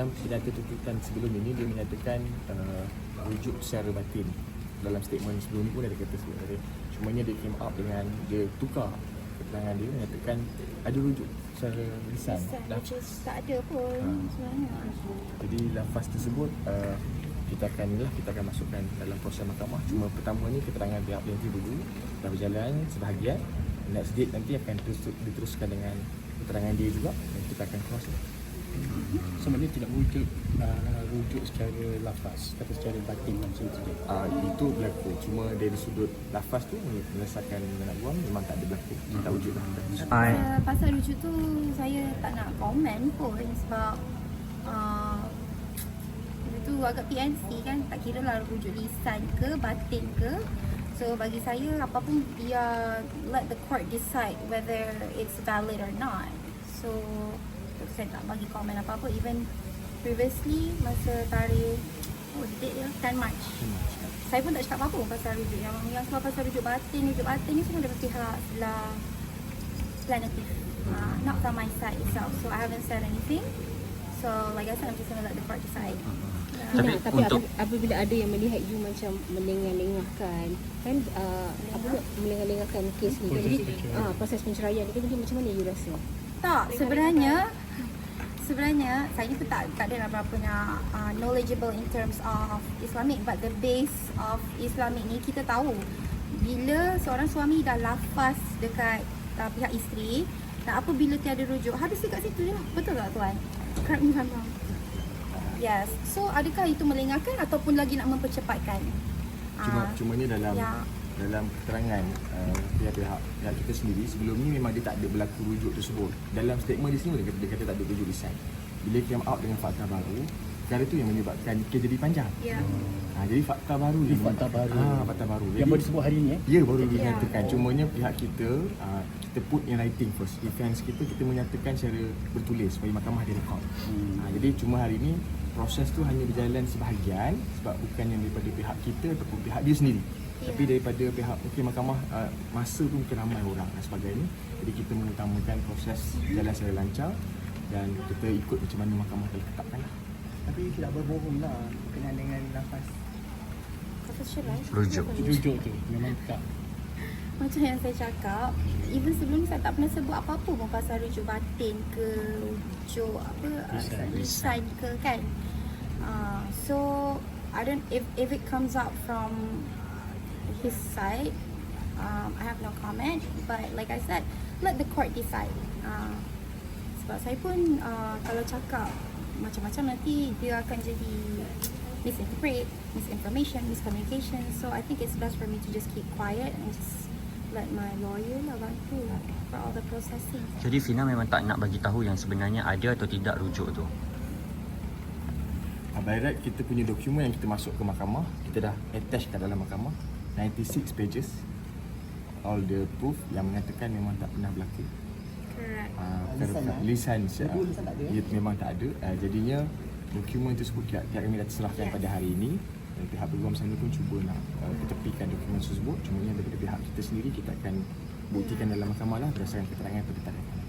dalam pidato tuntutan sebelum ini dia menyatakan uh, rujuk secara batin. Dalam statement sebelum ni pun ada kata sebenarnya cumanya dia came up dengan dia tukar keterangan dia menyatakan ada rujuk secara lisan. Tak ada pun Ha. sebenarnya. jadi lafaz tersebut uh, kita akan inilah kita akan masukkan dalam proses mahkamah. Cuma pertama ni keterangan pihak PNP dulu dah berjalan sebahagian. Next date nanti akan terus, diteruskan dengan keterangan dia juga dan kita akan cross Sebenarnya tidak wujud uh, rujuk secara lafaz tapi secara batin macam itu je. uh, itu berlaku cuma dari sudut lafaz tu menyelesaikan nak buang memang tak ada berlaku tak wujud lah. Uh, pasal rujuk tu saya tak nak komen pun sebab uh, itu agak PNC kan tak kira lah rujuk lisan ke batin ke. So bagi saya apapun dia let the court decide whether it's valid or not. So saya tak bagi komen apa-apa. Even previously masa tarikh oh date dia 10 March. Saya pun tak cakap apa-apa pasal rujuk yang yang sebab pasal rujuk batin rujuk batin ni semua daripada pihak sebelah planetif. Uh, not from my side itself. So I haven't said anything. So like I said I'm just gonna let the court decide. Yeah. Tapi Tapi, tapi untuk- apabila ada yang melihat you macam melengah-lengahkan kan uh, apa melengah-lengahkan kes ni kan jadi ah proses penceraian ni kan jadi macam mana you rasa tak sebenarnya sebenarnya saya ni pun tak, tak ada berapa nak uh, knowledgeable in terms of Islamic but the base of Islamic ni kita tahu bila seorang suami dah lafaz dekat uh, pihak isteri dan apabila tiada rujuk habis dekat situ je lah betul tak tuan? correct me if I'm wrong yes so adakah itu melengahkan ataupun lagi nak mempercepatkan cuma Ah, cumanya dalam ya. Dalam keterangan uh, pihak-pihak pihak kita sendiri sebelum ni memang dia tak ada berlaku rujuk tersebut dalam statement di sini dia kata, dia kata tak ada rujuk lisan bila came out dengan fakta baru perkara tu yang menyebabkan kes jadi panjang ya ha, jadi fakta baru ni fakta baru. ha, fakta baru Yang Jadi- baru disebut hari ni eh. Ya baru Ya. dinyatakan. Cumanya pihak kita uh, kita put in writing first. Defense kita kita menyatakan secara bertulis supaya mahkamah dia rekod. Hmm. Uh, jadi cuma hari ni proses tu hanya berjalan sebahagian sebab bukan yang daripada pihak kita ataupun pihak dia sendiri. Tapi daripada pihak mungkin mahkamah uh, masa tu mungkin ramai orang dan sebagainya. Jadi kita mengutamakan proses jalan secara lancar dan kita ikut macam mana mahkamah telah tetapkan lah. Tapi tidak berbohong lah berkenaan dengan nafas. Kata cerai Rujuk. Rujuk tu memang tak Macam yang saya cakap Even sebelum ni saya tak pernah sebut apa-apa pun Pasal rujuk batin ke Rujuk apa Lisan. uh, ke kan uh, So I don't if, if it comes out from his side. Um, I have no comment But like I said Let the court decide. Uh, Sebab saya pun uh, Kalau cakap Macam-macam nanti Dia akan jadi Misinterpret Misinformation Miscommunication. So I think it's best for me to just keep quiet And just Let my lawyer lah bantu For all the processing. Jadi Fina memang tak nak bagi tahu yang sebenarnya ada atau tidak rujuk tu. By right kita punya dokumen yang kita masuk ke mahkamah kita dah attach kat dalam mahkamah 96 pages. All the proof yang mengatakan memang tak pernah berlaku. Correct. Uh, Lisan, eh? lisan lisan tak ada, ya, memang tak ada. Uh, jadinya dokumen tersebut pihak, pihak kami dah serahkan Yes. pada hari ini. Dan pihak peguam sana pun cuba nak uh, ketepikan dokumen tersebut. Cuma daripada pihak kita sendiri kita akan buktikan dalam mahkamah lah berdasarkan keterangan kita tadi